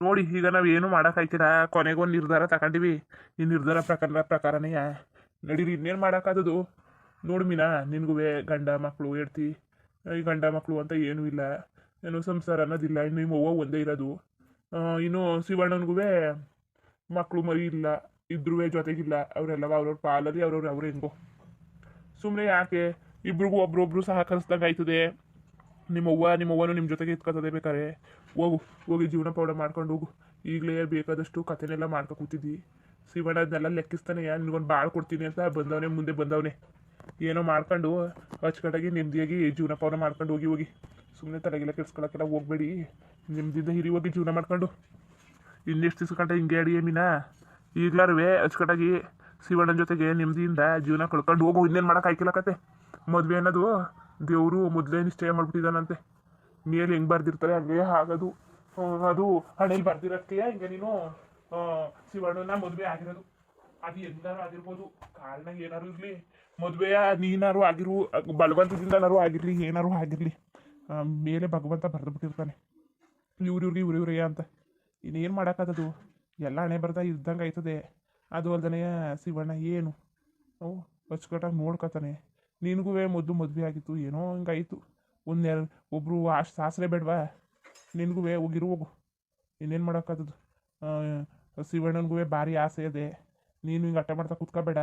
ನೋಡಿ, ಈಗ ನಾವು ಏನು ಮಾಡೋಕ್ಕಾಯ್ತಿಲ್ಲ ಕೊನೆಗೊಂದು ನಿರ್ಧಾರ ತಗೊಂಡಿವಿ. ಈ ನಿರ್ಧಾರ ಪ್ರಕಾರ ಪ್ರಕಾರನೇ ನಡೀರಿ. ಇನ್ನೇನು ಮಾಡೋಕ್ಕಾದದು ನೋಡು ಮೀನಾ ನಿನಗೂ ಗಂಡ ಮಕ್ಕಳು ಹೇಳ್ತಿ ಈ ಗಂಡ ಮಕ್ಕಳು ಅಂತ ಏನೂ ಇಲ್ಲ. ಏನು ಸಂಸಾರ ಅನ್ನೋದಿಲ್ಲ. ಇನ್ನು ನಿಮ್ಮ ಅವ್ವ ಒಂದೇ ಇರೋದು. ಇನ್ನು ಶಿವಣ್ಣನಿಗೂ ಮಕ್ಕಳು ಮರಿ ಇಲ್ಲ. ಇದ್ರೂ ಜೊತೆಗಿಲ್ಲ. ಅವರೆಲ್ಲ ಅವ್ರವ್ರ ಪಾಲಲ್ಲಿ ಅವ್ರವ್ರು ಅವ್ರು ಹೆಂಗೋ. ಸುಮ್ಮನೆ ಯಾಕೆ? ಇಬ್ರಿಗೂ ಒಬ್ರೊಬ್ರು ಸಹಕರಿಸ್ದಂಗೆ ಆಯ್ತದೆ. ನಿಮ್ಮವ್ವ, ನಿಮ್ಮವ್ವನು ನಿಮ್ಮ ಜೊತೆಗೆ ಇತ್ಕೊತದೆ ಬೇಕಾರೆ. ಹೋಗು ಹೋಗಿ ಜೀವನ ಪೌಡರ್ ಮಾಡ್ಕೊಂಡು ಹೋಗು. ಈಗಲೇ ಬೇಕಾದಷ್ಟು ಕಥೆನೆಲ್ಲ ಮಾಡ್ಕೊ ಕೂತಿದ್ದಿ. ಶಿವಣ್ಣ ಅದನ್ನೆಲ್ಲ ಲೆಕ್ಕಿಸ್ತಾನೆ ನಿನ್ಗೊಂದು ಭಾಳ ಕೊಡ್ತೀನಿ ಅಂತ ಬಂದವನೇ, ಮುಂದೆ ಬಂದವನೆ. ಏನೋ ಮಾಡ್ಕೊಂಡು ಅಚ್ಚುಕಟ್ಟಾಗಿ ನೆಮ್ಮದಿಯಾಗಿ ಜೀವನ ಪೌಡರ್ ಮಾಡ್ಕೊಂಡು ಹೋಗಿ ಹೋಗಿ. ಸುಮ್ಮನೆ ತಲೆಗೆಲ್ಲ ಕೆಡ್ಸ್ಕೊಳಕ್ಕೆಲ್ಲ ಹೋಗ್ಬೇಡಿ. ನೆಮ್ಮದಿಯಿಂದ ಹಿರಿ ಹೋಗಿ ಜೀವನ ಮಾಡ್ಕೊಂಡು. ಇನ್ನೆಷ್ಟು ದಿವಸ ಗಂಟೆ ಹಿಂಗೆ ಅಡಿ ಮೀನಾ ಈಗಲಾರ್ವೇ ಅಚ್ಚುಕಟ್ಟಾಗಿ ಶಿವಣ್ಣನ ಜೊತೆಗೆ ನೆಮ್ಮದಿಯಿಂದ ಜೀವನ ಕಳ್ಕೊಂಡು ಹೋಗು. ಇನ್ನೇನು ಮಾಡೋಕ್ಕಾಯ್ಕಿಲ್ಲ ಕತೆ. ಮದುವೆ ಅನ್ನೋದು ದೇವರು ಮೊದಲೇ ನಿಶ್ಚಯ ಮಾಡ್ಬಿಟ್ಟಿದ್ದಾನಂತೆ. ಮೇಲೆ ಹೆಂಗೆ ಬರ್ದಿರ್ತಾರೆ ಹಂಗೆ ಆಗೋದು. ಆ, ಅದು ಹಣೆಯಲ್ಲಿ ಬರ್ದಿರೋಕ್ಕೆ ಹಿಂಗೆ ನೀನು ಶಿವಣ್ಣನ ಮದುವೆ ಆಗಿರೋದು. ಅದು ಎಂದಾರು ಆಗಿರ್ಬೋದು. ಕಾರಣ ಏನಾರು ಇರಲಿ. ಮದುವೆಯ ನೀನಾರು ಆಗಿರು ಬಲವಂತದಿಂದನಾರು ಆಗಿರಲಿ ಏನಾರು ಆಗಿರಲಿ. ಮೇಲೆ ಭಗವಂತ ಬರೆದು ಬಿಟ್ಟಿರ್ತಾನೆ ಇವ್ರಿವ್ರಿಗೆ ಇವ್ರು ಇವ್ರೇ ಅಂತ. ಇನ್ನೇನು ಮಾಡೋಕ್ಕಾಗದು ಎಲ್ಲ ಹಣೆ ಬರ್ದ ಇದ್ದಂಗೆ ಆಯ್ತದೆ. ಅದು ಅಲ್ದನೆ ಶಿವಣ್ಣ ಏನು? ಅವು ಅಚ್ಚುಕಟ್ಟಾಗಿ ನೋಡ್ಕೊತಾನೆ. ನಿನಗೂ ಮೊದಲು ಮದುವೆ ಆಗಿತ್ತು ಏನೋ ಹಿಂಗಾಯಿತು ಒಂದೆರಡು ಒಬ್ಬರು ಅಷ್ಟು ಸಾಸರೆ ಬೇಡವಾ? ನಿನಗೂ ಹೋಗಿರು, ಹೋಗು. ಇನ್ನೇನು ಮಾಡೋಕ್ಕಾದದು ಶಿವಣ್ಣನಿಗೂ ಭಾರಿ ಆಸೆ ಇದೆ. ನೀನು ಹಿಂಗೆ ಅಟ್ಟ ಮಾಡ್ತಾ ಕೂತ್ಕೋಬೇಡ.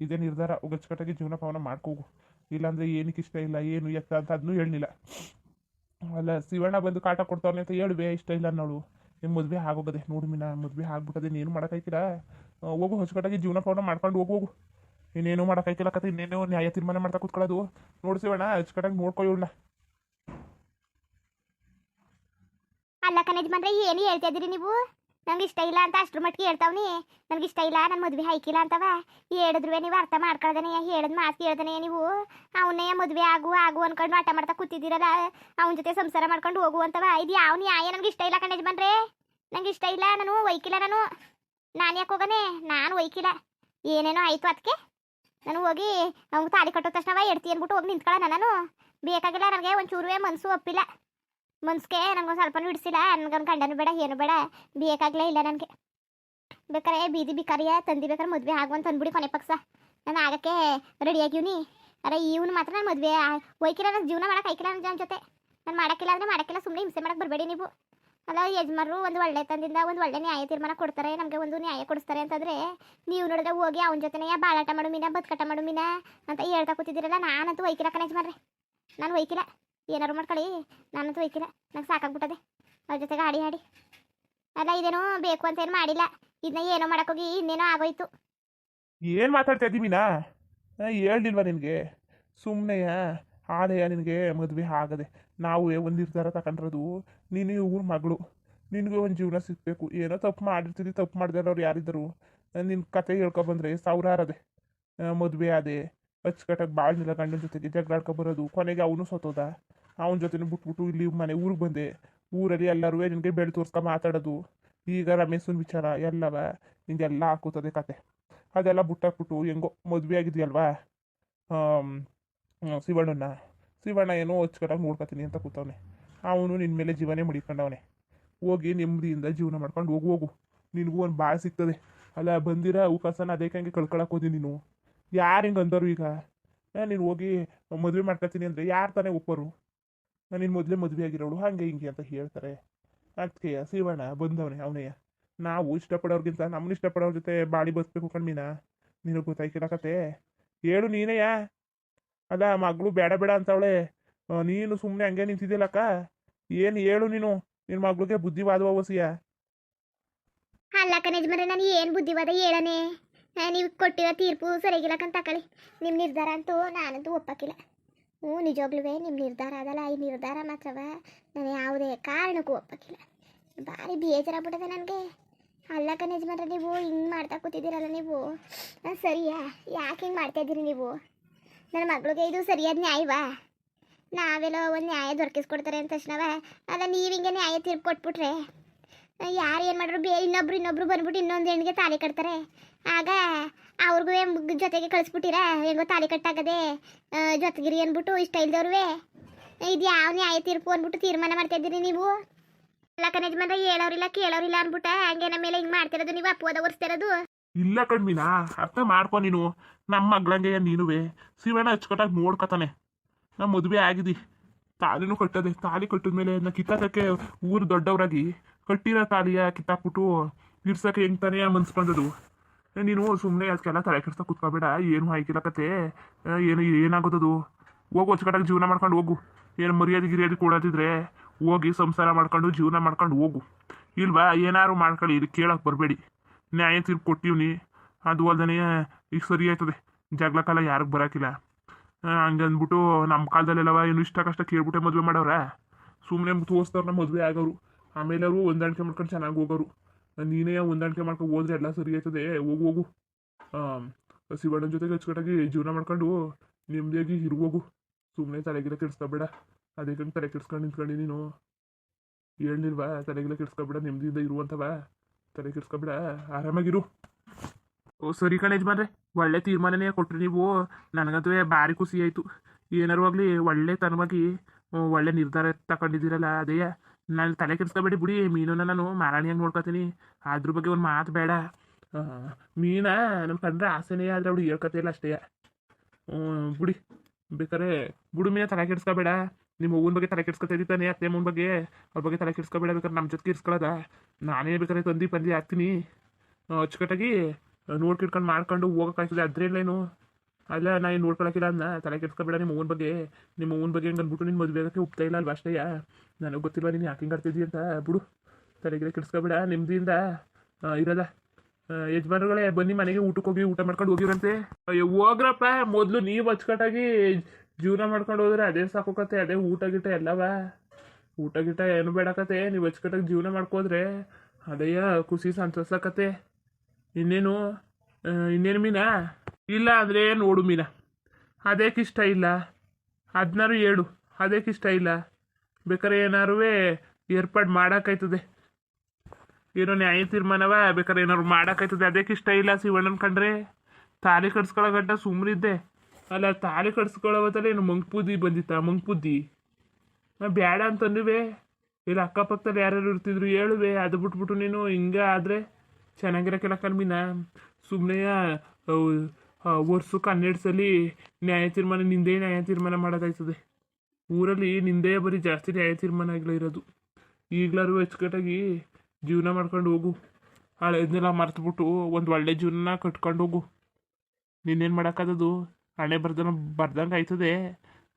ಇದೇ ನಿರ್ಧಾರ. ಗಚ್ಚುಕಟ್ಟಾಗಿ ಜೀವನ ಪಾವನ ಮಾಡ್ಕೋಗು ಇಲ್ಲಾಂದರೆ ಏನಕ್ಕೆ ಇಷ್ಟ ಇಲ್ಲ, ಏನು ಎತ್ತ ಅಂತ ಅದನ್ನೂ ಹೇಳಲಿಲ್ಲ ಅಲ್ಲ, ಶಿವಣ್ಣ ಬಂದು ಕಾಟ ಕೊಡ್ತಾವನೆ ಅಂತ ಹೇಳುವೆ ಇಷ್ಟ ಇಲ್ಲ ನೋಡು ನಿಮ್ಮ ಮದುವೆ ಆಗೋಗದೆ. ನೋಡು ಮೀನ, ಮದುವೆ ಆಗ್ಬಿಟ್ಟದೆ. ನೀನು ಮಾಡೋಕ್ಕಾಯ್ತಿಲ್ಲ? ಹೋಗು, ಹೊಸಕಟ್ಟಾಗಿ ಜೀವನ ಪಾವನ ಮಾಡ್ಕೊಂಡು ಹೋಗು ಇನ್ನೇನು ಮಾಡೋಕ್ಕಾಯ್ತಿಲ್ಲ ಕತೆ. ಇನ್ನೇನು ನ್ಯಾಯ ತೀರ್ಮಾನ ಮಾಡ್ತಾ ಕೂತ್ಕೊಳ್ಳೋದು. ನೋಡು ಶಿವಣ್ಣ ಅಚ್ಚುಕಟ್ಟಾಗಿ ಅಲ್ಲ ಕಣಜ್ ಬಂದ್ರೆ ಏನು ಹೇಳ್ತಾ ಇದ್ದೀರಿ ನೀವು? ನಂಗೆ ಇಷ್ಟ ಇಲ್ಲ ಅಂತ ಅಷ್ಟ್ರ ಮಟ್ಟಿಗೆ ಹೇಳ್ತಾವ್ನಿ ನನಗೆ ಇಷ್ಟ ಇಲ್ಲ ನನ್ನ ಮದುವೆ ಹಾಕಿಲ್ಲ ಅಂತವ. ಹೇಳಿದ್ರು ನೀವು ಅರ್ಥ ಮಾಡ್ಕೊಳ್ದೇನೆ, ಹೇಳಿದ ಮಾತು ಕೇಳ್ದೇನೆ ನೀವು. ಅವನೇ ಮದುವೆ ಆಗು ಆಗು ಅನ್ಕೊಂಡು ಆಟ ಮಾಡ್ತಾ ಕೂತಿದ್ದೀರಲ್ಲ, ಅವನ ಜೊತೆ ಸಂಸಾರ ಮಾಡ್ಕೊಂಡು ಹೋಗು ಅಂತವ. ಇದು ಯಾವ ನ್ಯಾಯ ನನಗೆ ಇಷ್ಟ ಇಲ್ಲ ಕಣಜ್ ಬಂದ್ರೆ ನಂಗೆ ಇಷ್ಟ ಇಲ್ಲ, ನಾನು ಒಯ್ಕಿಲ್ಲ ನಾನು. ನಾನು ಯಾಕೆ ಹೋಗನೆ? ನಾನು ಒಯ್ಕಿಲ್ಲ. ಏನೇನೋ ಆಯ್ತು ಅದಕ್ಕೆ ನಾನು ಹೋಗಿ ಅವ್ನು ತಾಳಿ ಕಟ್ಟೋ ತಕ್ಷಣ ಎಡ್ತಿ ಅಂದ್ಬಿಟ್ಟು ಹೋಗಿ ನಿಂತ್ಕೊಳ್ಳೋಣ ನಾನು. ಬೇಕಾಗಿಲ್ಲ, ನನಗೆ ಒಂಚೂರುವೆ ಮನಸ್ಸು ಒಪ್ಪಿಲ್ಲ. ಮನ್ಸಿಗೆ ನನಗೊಂದು ಸ್ವಲ್ಪ ಹಿಡಿಸಿಲ್ಲ ನನಗೊಂದು ಗಂಡನು ಬೇಡ ಏನು ಬೇಡ, ಬೇಕಾಗಲೇ ಇಲ್ಲ ನನಗೆ. ಬೇಕಾರೆ ಬೀದಿ ಬಿಕಾರಿಯ ತಂದಿ ಬೇಕಾರೆ ಮದುವೆ ಆಗುವಂತ ಅಂದ್ಬಿಡಿ ಕೊನೆ ಪಕ್ಷ. ನಾನು ಆಗಕ್ಕೆ ರೆಡಿ ಆಗಿವ್ನಿ. ಅರೆ ಇವನು ಮಾತ್ರ ನಾನು ಮದುವೆ ಒಯ್ಕಿಲ್ಲ ನನ್ನ ಜೀವನ ಮಾಡಕ್ಕೆ ಐಕಿಲ್ಲ ನನ್ನ ಜೊತೆ. ನಾನು ಮಾಡೋಕ್ಕಿಲ್ಲ ಅಂದರೆ ಮಾಡೋಕ್ಕಿಲ್ಲ ಸುಮ್ಮನೆ ಹಿಂಸೆ ಮಾಡಕ್ಕೆ ಬರಬೇಡಿ ನೀವು. ಅಲ್ಲ ಯಜಮಾನರು ಒಂದು ಒಳ್ಳೆ ತಂದಿಂದ ಒಂದು ಒಳ್ಳೆ ನ್ಯಾಯ ತೀರ್ಮಾನ ಕೊಡ್ತಾರೆ, ನಮಗೆ ಒಂದು ನ್ಯಾಯ ಕೊಡಿಸ್ತಾರೆ ಅಂತಂದರೆ ನೀವು ನೋಡಿದ್ರೆ ಹೋಗಿ ಅವನ ಜೊತೆನೇ ಬಾಳಾಟ ಮಾಡು ಮೀನ, ಬದುಕಾಟ ಮಾಡು ಮೀನ ಅಂತ ಹೇಳ್ತಾ ಕೂತಿದ್ದೀರಲ್ಲ, ನಾನಂತೂ ಒಯ್ಕಿಲ್ಲ ಕಣ ಮಾರ್ರೆ ನಾನು ಒಯ್ಕಿಲ್ಲ. ಏನಾರು ಮಾಡ್ಕೊಳ್ಳಿ ನಾನಂತೂ ಒಯ್ಕಿಲ್ಲ ನಂಗೆ ಸಾಕಾಗ್ಬಿಟ್ಟದೆ. ಅವ್ರ ಜೊತೆಗೆ ಆಡಿ ಆಡಿ. ಅಲ್ಲ, ಇದೇನೋ ಬೇಕು ಅಂತ ಏನು ಮಾಡಿಲ್ಲ. ಇದನ್ನ ಏನೋ ಮಾಡಕ್ಕೋಗಿ ಇನ್ನೇನೋ ಆಗೋಯ್ತು. ಏನು ಮಾತಾಡ್ತಾ ಇದ್ದೀವಿ ಮೀನಾ? ಹೇಳಿಲ್ವಾ ನಿನಗೆ? ಸುಮ್ಮನೆಯ ಆದಯ ನಿನಗೆ? ಮದುವೆ ಆಗದೆ. ನಾವು ಒಂದು ನಿರ್ಧಾರ ತಗೊಂಡಿರೋದು ನೀನು ಇವ್ರ ಮಗಳು. ನಿನಗೂ ಒಂದು ಜೀವನ ಸಿಗಬೇಕು. ಏನೋ ತಪ್ಪು ಮಾಡಿರ್ತಿದಿ ತಪ್ಪು ಮಾಡ್ದಾರವ್ರು ಯಾರಿದ್ದರು. ನಿನ್ನ ಕತೆ ಹೇಳ್ಕೊಬಂದ್ರೆ ಸಾವಿರಾರದೆ ಮದುವೆ ಆದೆ. ಅಚ್ಚುಕಟ್ಟಾಗಿ ಭಾಳ ನಿಲ್ಲ ಗಂಡನ ಜೊತೆಗೆ ಜಗಳಾಡ್ಕೊ ಬರೋದು. ಕೊನೆಗೆ ಅವನು ಸತ್ತೋದ. ಅವನ ಜೊತೆನೂ ಬಿಟ್ಬಿಟ್ಟು ಇಲ್ಲಿ ಮನೆ ಊರಿಗೆ ಬಂದೆ. ಊರಲ್ಲಿ ಎಲ್ಲರೂ ನಿನಗೆ ಬೆಳೆ ತೋರ್ಸ್ಕೊ, ಮಾತಾಡೋದು. ಈಗ ರಮೇಶನ ವಿಚಾರ ಎಲ್ಲವ ಹಿಂಗೆಲ್ಲ ಹಾಕುತ್ತದೆ ಕತೆ. ಅದೆಲ್ಲ ಬಿಟ್ಟಾಕ್ಬಿಟ್ಟು ಹೆಂಗೋ ಮದುವೆ ಆಗಿದೆಯಲ್ವಾ? ಶಿವಣ್ಣನ ಶಿವಣ್ಣ ಏನೋ ಹಚ್ಕೊಳ್ಳೋಕೆ ನೋಡ್ಕೊತೀನಿ ಅಂತ ಕೂತವನೆ. ಅವನು ನಿನ್ನ ಮೇಲೆ ಜೀವನೇ ಮಡಿಕೊಂಡವನೆ. ಹೋಗಿ ನೆಮ್ಮದಿಯಿಂದ ಜೀವನ ಮಾಡ್ಕೊಂಡು ಹೋಗು ಹೋಗು. ನಿನಗೂ ಒಂದು ಭಾಳ ಸಿಗ್ತದೆ. ಅಲ್ಲ, ಬಂದಿರೋ ಅವಕಾಶನ ಅದಕ್ಕೆ ಹಂಗೆ ಕಳ್ಕೊಳಕ್ಕೆ ಹೋದಿ ನೀನು. ಯಾರು ಹಿಂಗೆ ಅಂದರು ಈಗ? ನೀನು ಹೋಗಿ ಮದುವೆ ಮಾಡ್ಕೊತೀನಿ ಅಂದರೆ ಯಾರು ತಾನೇ ಒಪ್ಪರು? ನಿನ್ನ ಮೊದಲೇ ಮದುವೆ ಆಗಿರೋಳು, ಹಂಗೆ ಹಿಂಗೆ ಅಂತ ಹೇಳ್ತಾರೆ. ಅದಕ್ಕೆ ಶಿವಣ್ಣ, ಬಂದವನೇ, ಅವನೇ. ನಾವು ಇಷ್ಟಪಡೋರ್ಗಿಂತ ನಮ್ಮನ್ನ ಇಷ್ಟಪಡೋರ ಜೊತೆ ಬಾಳಿ ಬದುಕಬೇಕು ಕಣ್ಮೀನ. ನಿನಗೆ ಗೊತ್ತಾಯ್ಕಿಲ್ಲ ಕತೆ ಹೇಳು ನೀನೇಯ ಅಲ್ಲ, ಮಗಳು ಬೇಡ ಬೇಡ ಅಂತವಳೆ. ನೀನು ಸುಮ್ಮನೆ ಹಂಗೆ ನಿಂತಿದ್ದಿಲ್ಲಕ್ಕ ಏನು ಹೇಳು ನೀನು? ನಿನ್ನ ಮಗಳಿಗೆ ಬುದ್ಧಿವಾದವ ವಸಿಯ ಅಲ್ಲ ಕಣಜ್ ಮರೆ ನಾನು ಏನು ಬುದ್ಧಿವಾದ ಹೇಳನೆ? ನೀವು ಕೊಟ್ಟಿರೋ ತೀರ್ಪು ಸರಿಯಾಗಿಲ್ಲಕಂತ ಕಳಿ ನಿಮ್ಮ ನಿರ್ಧಾರ ಅಂತೂ ನಾನಂತೂ ಒಪ್ಪಕ್ಕಿಲ್ಲ. ಹ್ಞೂ ನಿಜವಾಗ್ಲೂ ನಿಮ್ಮ ನಿರ್ಧಾರ ಅದಲ್ಲ. ಈ ನಿರ್ಧಾರ ಮಾತ್ರವ ನಾನು ಯಾವುದೇ ಕಾರಣಕ್ಕೂ ಒಪ್ಪಕ್ಕಿಲ್ಲ. ಭಾರಿ ಬೇಜಾರಾಗ್ಬಿಟ್ಟದೆ ನನಗೆ. ಅಲ್ಲ ಕಣೇಜ್ ಮಾತ್ರ ನೀವು ಹಿಂಗೆ ಮಾಡ್ತಾ ಕೂತಿದ್ದೀರಲ್ಲ ನೀವು? ಸರಿಯಾ? ಯಾಕೆ ಹಿಂಗೆ ಮಾಡ್ತಾ ಇದ್ದೀರಿ ನೀವು? ನನ್ನ ಮಗಳಿಗೆ ಇದು ಸರಿಯಾದ ನ್ಯಾಯವಾ? ನಾವೆಲ್ಲ ಒಂದು ನ್ಯಾಯ ದೊರಕಿಸ್ಕೊಡ್ತಾರೆ ಅಂತ ತಕ್ಷಣವ ಅಲ್ಲ ನೀವು ಹಿಂಗೆ ನ್ಯಾಯ ತೀರ್ಪು ಕೊಟ್ಬಿಟ್ರೆ. ಯಾರು ಏನು ಮಾಡ್ರು? ಬೇ ಇನ್ನೊಬ್ರು ಇನ್ನೊಬ್ರು ಬಂದ್ಬಿಟ್ಟು ಇನ್ನೊಂದು ಹೆಣ್ಣಿಗೆ ತಾಳಿ ಕಟ್ತಾರೆ. ಆಗ ಅವ್ರಿಗೂ ಜೊತೆಗೆ ಕಳಿಸ್ಬಿಟ್ಟಿರಾ? ಹೆಂಗೋ ತಾಳಿ ಕಟ್ಟಾಗದೆ ಜೊತೆಗಿರಿ ಅಂದ್ಬಿಟ್ಟು ಇಷ್ಟ ಇಲ್ದವ್ರುವೆ. ಇದು ಯಾವ ನ್ಯಾಯ ತೀರ್ಪು ಅಂದ್ಬಿಟ್ಟು ತೀರ್ಮಾನ ಮಾಡ್ತಾ ಇದ್ದೀರಿ ನೀವು? ಎಲ್ಲ ಕನೇಜ್ ಯಜಮಾನ್ರೆ ಹೇಳೋರಿಲ್ಲ ಕೇಳೋರಿಲ್ಲ ಅನ್ಬಿಟ್ಟ. ಹಂಗೆ ನಮ್ಮ ಮೇಲೆ ಹಿಂಗೆ ಮಾಡ್ತಿರೋದು ನೀವು ಅಪ್ಪೋದ ಒರ್ಸ್ತಿರೋದು? ಇಲ್ಲ ಕಣ್ಮಿನ, ಅರ್ಥ ಮಾಡ್ಕೊ ನೀನು. ನಮ್ಮ ಮಗ್ಳಂಗೆ ನೀನುವೆ. ಶಿವಣ್ಣ ಹಚ್ಕೊಟ್ಟಾಗ ನೋಡ್ಕೊತಾನೆ. ನಮ್ಮ ಮದುವೆ ಆಗಿದೆ. ತಾಲಿನೂ ಕಟ್ಟದೆ. ತಾಲಿ ಕಟ್ಟಿದ್ಮೇಲೆ ನಾ ಕಿತ್ತಾಕಕ್ಕೆ ಊರು ದೊಡ್ಡವರಾಗಿ ಕಟ್ಟಿರೋ ತಾಲಿಯ ಕಿತ್ತಾಕ್ಬಿಟ್ಟು ಇರ್ಸಕ್ಕೆ ಹೆಂಗ್ ತಾನೇ ಬಂದದು ನೀನು ಸುಮ್ಮನೆ ಅದಕ್ಕೆಲ್ಲ ತಲೆ ಕೆಡ್ಸ ಕೂತ್ಕೋಬೇಡ, ಏನು ಹಾಕಿಲ್ಲ ಕತೆ. ಏನು, ಏನಾಗೋದದು? ಹೋಗು, ಅಚ್ಚುಕಟ್ಟಾಗಿ ಜೀವನ ಮಾಡ್ಕೊಂಡು ಹೋಗು. ಏನು ಮರ್ಯಾದೆ ಗಿರಿಯಾದೆ ಕೊಡೋದಿದ್ರೆ ಹೋಗಿ ಸಂಸಾರ ಮಾಡ್ಕೊಂಡು ಜೀವನ ಮಾಡ್ಕೊಂಡು ಹೋಗು. ಇಲ್ವಾ ಏನಾದ್ರು ಮಾಡ್ಕೊಳ್ಳಿ, ಇದು ಕೇಳಕ್ಕೆ ಬರಬೇಡಿ. ನ್ಯಾಯ ತೀರ್ಪು ಕೊಟ್ಟಿವ್ನಿ. ಅದು ಅಲ್ದೇ ಈಗ ಸರಿ ಆಯ್ತದೆ. ಜಗಳ ಕಾಲ ಯಾರಿಗೆ ಬರೋಕಿಲ್ಲ. ಹಂಗಂದ್ಬಿಟ್ಟು ನಮ್ಮ ಕಾಲದಲ್ಲೆಲ್ಲವ ಏನು ಇಷ್ಟ ಕಷ್ಟ ಕೇಳ್ಬಿಟ್ಟೆ ಮದುವೆ ಮಾಡವ್ರ? ಸುಮ್ಮನೆ ತೋರಿಸ್ತವ್ರನ್ನ ಮದುವೆ ಆಗೋರು. ಆಮೇಲೆ ಅವರು ಹೊಂದಾಣಿಕೆ ಮಾಡ್ಕೊಂಡು ಚೆನ್ನಾಗಿ ಹೋಗೋರು. ನೀನೇ ಹೊಂದಾಣಿಕೆ ಮಾಡ್ಕೊಂಡು ಹೋದ್ರೆ ಎಲ್ಲ ಸರಿ ಆಯ್ತದೆ. ಹೋಗು ಹೋಗು. ಶಿವಣ್ಣನ ಜೊತೆಗೆ ಅಚ್ಚುಕಟ್ಟಾಗಿ ಜೀವನ ಮಾಡ್ಕೊಂಡು ನೆಮ್ಮದಿಯಾಗಿ ಇರುವೋಗು ಸುಮ್ಮನೆ ತಲೆಗಿಲ್ಲ ಕೆಡಿಸ್ಕೊಬೇಡ. ಅದಕ್ಕೆ ತಲೆ ಕೆಡ್ಸ್ಕೊಂಡು ನಿಂತ್ಕೊಂಡು ನೀನು. ಹೇಳಿಲ್ವಾ ತಲೆಗಿಲ್ಲ ಕೆಡ್ಸ್ಕೊಬೇಡ ನೆಮ್ಮದಿಯಿಂದ ಇರುವಂಥವ. ತಲೆ ಕೆಡ್ಸ್ಕೊಬೇಡ. ಆರಾಮಾಗಿರು. ಓ, ಸರಿ ಕಣೆ ಯಜಮಾನ್ರೆ ಒಳ್ಳೆ ತೀರ್ಮಾನನೇ ಕೊಟ್ರಿ ನೀವು. ನನಗಂತೂ ಭಾರಿ ಖುಷಿ ಆಯಿತು. ಏನಾರು ಆಗಲಿ ಒಳ್ಳೆ ತನವಾಗಿ, ಒಳ್ಳೆ ನಿರ್ಧಾರ ತಗೊಂಡಿದ್ದೀರಲ್ಲ ಅದೇ. ನಾನು ತಲೆ ಕೆಡಿಸ್ಕೋಬೇಡಿ ಬಿಡಿ ಮೀನನ್ನ ನಾನು ಮಾರಾಣಿಯಾಗಿ ನೋಡ್ಕೊತೀನಿ. ಅದ್ರ ಬಗ್ಗೆ ಒಂದು ಮಾತು ಬೇಡ. ಮೀನ ನಮ್ಮ ಕಂಡ್ರೆ ಆಸೆನೇ ಆದರೆ ಅವಳು ಹೇಳ್ಕೊತಿಲ್ಲ ಅಷ್ಟೇ. ಬಿಡಿ. ಬೇಕಾದ್ರೆ ಬಿಡು ಮೀನ ತಲೆ ಕೆಡಿಸ್ಕೋಬೇಡ. ನಿಮ್ಮ ಹೂವಿನ ಬಗ್ಗೆ ತಲೆ ಕೆಡಿಸ್ಕೊತಾ ಇದ್ದಾನೆ ಅತ್ತೆ ಅಮ್ಮನ ಬಗ್ಗೆ. ಅವ್ರ ಬಗ್ಗೆ ತಲೆ ಕೆಡ್ಸ್ಕೊಬೇಡ ಬೇಕಾದ್ರೆ ನಮ್ಮ ಜೊತೆಗೆ ಇರ್ಸ್ಕೊಳ್ಳೋದ ನಾನೇ ಬೇಕಾದ್ರೆ ತಂದಿ ಪಂದಿ ಹಾಕ್ತೀನಿ ಅಚ್ಚುಕಟ್ಟಾಗಿ ನೋಡ್ಕಿಡ್ಕೊಂಡು ಮಾಡ್ಕೊಂಡು ಹೋಗೋಕ್ಕಾಗ್ತದೆ ಅದ್ರೇನೇನು ಅಲ್ಲ ನಾ ಏನು ನೋಡ್ಕೊಳಕಿಲ್ಲ ಅದನ್ನ ತಲೆ ಕೆಡ್ಸ್ಕೊಬೇಡ ನಿಮ್ಮ ಅವ್ವನ ಬಗ್ಗೆ. ನಿಮ್ಮ ಅವ್ವನ ಬಗ್ಗೆ ಹಂಗೆ ಅಂದ್ಬಿಟ್ಟು ನಿನ್ನ ಮದುವೆ ಅದಕ್ಕೆ ಒಪ್ತಾ ಇಲ್ಲ ಅಲ್ವಾ ಅಷ್ಟೇಯ ನನಗೆ ಗೊತ್ತಿಲ್ಲ ನೀನು ಯಾಕೆ ಹಿಂಗೆ ಅಂತ? ಬಿಡು. ತಲೆಗೆ ಕೆಡ್ಸ್ಕೊಬೇಡ ನೆಮ್ಮದಿಯಿಂದ ಆ, ಇರಲ್ಲ. ಯಜಮಾನ್ರುಗಳೇ ಬನ್ನಿ ಮನೆಗೆ ಊಟಕ್ಕೆ ಹೋಗಿ ಊಟ ಮಾಡ್ಕೊಂಡು ಹೋಗಿರಂತೆ ಅಯ್ಯೋ ಹೋಗ್ರಪ್ಪ ಮೊದಲು ನೀವು ಅಚ್ಚುಕಟ್ಟಾಗಿ ಜೀವನ ಮಾಡ್ಕೊಂಡು ಹೋದ್ರೆ ಅದೇ ಸಾಕೋಕತ್ತೆ ಅದೇ ಊಟ ಗಿಟ ಎಲ್ಲವ? ಊಟ ಗಿಟ ಏನು ಬೇಡಕತ್ತೆ ನೀವು ಅಚ್ಚುಕಟ್ಟಾಗಿ ಜೀವನ ಮಾಡ್ಕೋದ್ರೆ ಅದೇ ಖುಷಿ ಸಂತೋಷಕತೆ ಇನ್ನೇನು? ಇನ್ನೇನು ಮೀನಾ? ಇಲ್ಲ ಅಂದರೆ ನೋಡು ಮೀನಾ. ಅದಕ್ಕಿಷ್ಟ ಇಲ್ಲ? ಅದನ್ನಾರು ಹೇಳು ಅದಕ್ಕಿಷ್ಟ ಇಲ್ಲ? ಬೇಕಾದ್ರೆ ಏನಾರು ಏರ್ಪಾಡು ಮಾಡೋಕ್ಕಾಯ್ತದೆ ಏನೋ ನ್ಯಾಯ ತೀರ್ಮಾನವ? ಬೇಕಾದ್ರೆ ಏನಾರು ಮಾಡೋಕ್ಕಾಯ್ತದೆ ಅದಕ್ಕಿಷ್ಟ ಇಲ್ಲ ಶಿವಣ್ಣನ ಕಂಡ್ರೆ? ತಾಲಿ ಕಟ್ಸ್ಕೊಳ್ಳೋ ಗಂಟ ಸುಮ್ಮನಿದ್ದೆ ಅಲ್ಲ, ತಾಲಿ ಕಟ್ಸ್ಕೊಳ್ಳೋ ಏನು ಮಂಗ್ಪುದ್ದಿ ಬಂದಿತ್ತ? ಮಂಗ್ಪುದ್ದಿ ನಾ ಬೇಡ ಅಂತಂದುವೆ ಇಲ್ಲ, ಅಕ್ಕಪಕ್ಕದಲ್ಲಿ ಯಾರ್ಯಾರು ಇರ್ತಿದ್ರು ಹೇಳುವೆ. ಅದು ಬಿಟ್ಬಿಟ್ಟು ನೀನು, ಹಿಂಗೆ ಆದರೆ? ಚೆನ್ನಾಗಿರೋಕ್ಕೆಲ್ಲ ಕಲ್ಮಿನ ಸುಮ್ಮನೆ ವರ್ಷಕ್ಕೆ ಹನ್ನೆರಡು ಸಲ ನ್ಯಾಯ ತೀರ್ಮಾನ ನಿಂದೇ ನ್ಯಾಯ ತೀರ್ಮಾನ ಮಾಡೋದಾಯ್ತದೆ ಊರಲ್ಲಿ ನಿಂದೇ ಬರೀ ಜಾಸ್ತಿ ನ್ಯಾಯ ತೀರ್ಮಾನ ಇರೋದು ಈಗಲಾರು ಅಚ್ಚುಕಟ್ಟಾಗಿ ಜೀವನ ಮಾಡ್ಕೊಂಡು ಹೋಗು ಹಳೆದನ್ನೆಲ್ಲ ಮರ್ತುಬಿಟ್ಟು ಒಂದು ಒಳ್ಳೆ ಜೀವನ ಕಟ್ಕೊಂಡು ಹೋಗು ನೀನೇನು ಮಾಡೋಕ್ಕಾದದು ಹಣೆ ಬರ್ದನ ಬರ್ದಂಗೆ ಆಯ್ತದೆ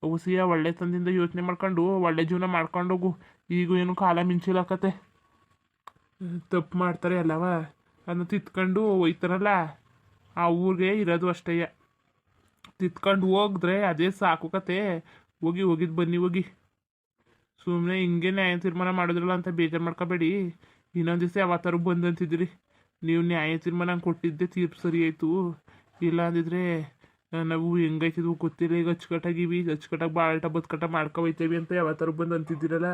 ಹುಸಿಯ ಒಳ್ಳೆ ತಂದಿಂದ ಯೋಚನೆ ಮಾಡ್ಕೊಂಡು ಒಳ್ಳೆ ಜೀವನ ಮಾಡ್ಕೊಂಡು ಹೋಗು ಈಗ ಏನು ಕಾಲ ಮಿಂಚಿಲಕತ್ತೆ ತಪ್ಪು ಮಾಡ್ತಾರೆ ಎಲ್ಲವ ಅದನ್ನ ತಿತ್ಕೊಂಡು ಒಯ್ತಾರಲ್ಲ, ಆ ಊರಿಗೆ ಇರೋದು ಅಷ್ಟೇ. ತಿತ್ಕೊಂಡು ಹೋಗಿದ್ರೆ ಅದೇ ಸಾಕು ಕತೆ. ಹೋಗಿ ಹೋಗಿದ್ದು ಬನ್ನಿ, ಹೋಗಿ. ಸುಮ್ಮನೆ ಹಿಂಗೆ ನ್ಯಾಯ ತೀರ್ಮಾನ ಮಾಡಿದ್ರಲ್ಲ ಅಂತ ಬೇಜಾರು ಮಾಡ್ಕೋಬೇಡಿ. ಇನ್ನೊಂದು ದಿವಸ ಯಾವತ್ತಾರು ಬಂದಂತಿದ್ರಿ ನೀವು ನ್ಯಾಯ ತೀರ್ಮಾನ ಕೊಟ್ಟಿದ್ದೆ ತೀರ್ಪು ಸರಿ ಆಯಿತು. ಇಲ್ಲ ಅಂದಿದ್ರೆ ನಾವು ಹೆಂಗೈತಿದ್ವು ಗೊತ್ತಿಲ್ಲ. ಈಗ ಅಚ್ಚುಕಟ್ಟಾಗಿವಿ. ಅಚ್ಚುಕಟ್ಟಾಗಿ ಬಾಳ್ಟ ಬದ್ಕಟ್ಟ ಮಾಡ್ಕೊ ಅಂತ ಯಾವತ್ತಾರು ಬಂದು ಅಂತಿದ್ದೀರಲ್ಲ.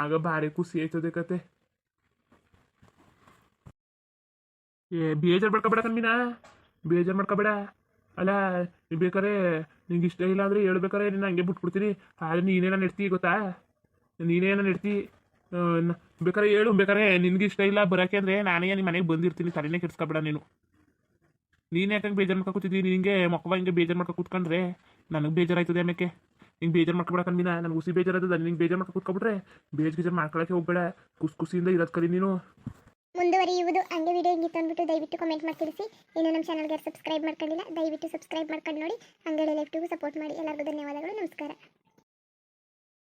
ಆಗ ಭಾರಿ ಖುಷಿ ಆಯ್ತದೆ ಕತೆ. ಏ, ಬೇಜಾರು ಮಾಡ್ಕೊಬೇಡ ಕಣ್ಮೀನಾ. ಬೇಜಾರು ಮಾಡ್ಕೊಬೇಡ. ಅಲ್ಲ, ನೀನು ಬೇಕಾರೆ ನಿಂಗೆ ಇಷ್ಟ ಇಲ್ಲ ಅಂದರೆ ಹೇಳ್ಬೇಕಾರೆ ನೀನು ಹಂಗೆ ಬಿಟ್ಬಿಡ್ತೀನಿ. ಆದರೆ ನೀನೇನ ನೆಡ್ತಿ ಗೊತ್ತಾ? ನೀನೇನ ನೆಡ್ತಿ ಬೇಕಾರೆ ಹೇಳು ಬೇಕಾರೆ ನಿನ್ಗೆ ಇಷ್ಟ ಇಲ್ಲ ಬರೋಕೆ ಅಂದರೆ ನಾನೇ ನಿಮ್ಮ ಮನೆಗೆ ಬಂದಿರ್ತೀನಿ. ತಲೆನೇ ಕೆಡ್ಸ್ಕೊಬೇಡ ನೀನು. ನೀನು ಯಾಕಂಗೆ ಬೇಜಾರು ಮಾಡ್ಕೊ ಕೂತಿದ್ದೀನಿ ನಿನಗೆ ಮಕ್ಕವ ಹಿಂಗೆ ಬೇಜಾರು ಮಾಡ್ಕೊ ಕೂತ್ಕೊಂಡ್ರೆ ನನಗೆ ಬೇಜಾರಾಯ್ತದೆ ಆಮೇಲೆ ಹಿಂಗೆ ಬೇಜಾರು ಮಾಡ್ಕೊಬೇಡ ಕಣ್ಮೀನ. ನನಗೆ ಹುಸಿ ಬೇಜಾರಾಯ್ತದ ನಿಂಗೆ ಬೇಜಾರು ಮಾಡ್ಕೊ ಕೂತ್ಕೊಬಿಟ್ರೆ ಬೇಜ್ ಗೀಜಾರು ಮಾಡ್ಕೊಳಕ್ಕೆ ಹೋಗ್ಬೇಡ. ಖುಷಿ ಖುಷಿಯಿಂದ ಇರೋದು ಕಲಿ ನೀನು. ಮುಂದುವರಿಯುವುದು ಹಂಗೆ ವಿಡಿಯೋ ಹಿಂಗಿತ್ತು ಅಂದ್ಬಿಟ್ಟು ದಯವಿಟ್ಟು ಕಮೆಂಟ್ ಮಾಡಿ ತಿಳಿಸಿ ಇನ್ನು ನಮ್ಮ ಚಾನಲ್ಗೆ ಸಬ್ಸ್ಕ್ರೈಬ್ ಮಾಡ್ಕೊಂಡಿಲ್ಲ, ದಯವಿಟ್ಟು ಸಬ್ಸ್ಕ್ರೈಬ್ ಮಾಡ್ಕೊಂಡು ನೋಡಿ. ಹಂಗೆ ಲೈಫ್ಟಿಗೂ ಸಪೋರ್ಟ್ ಮಾಡಿ. ಎಲ್ಲರಿಗೂ ಧನ್ಯವಾದಗಳು, ನಮಸ್ಕಾರ.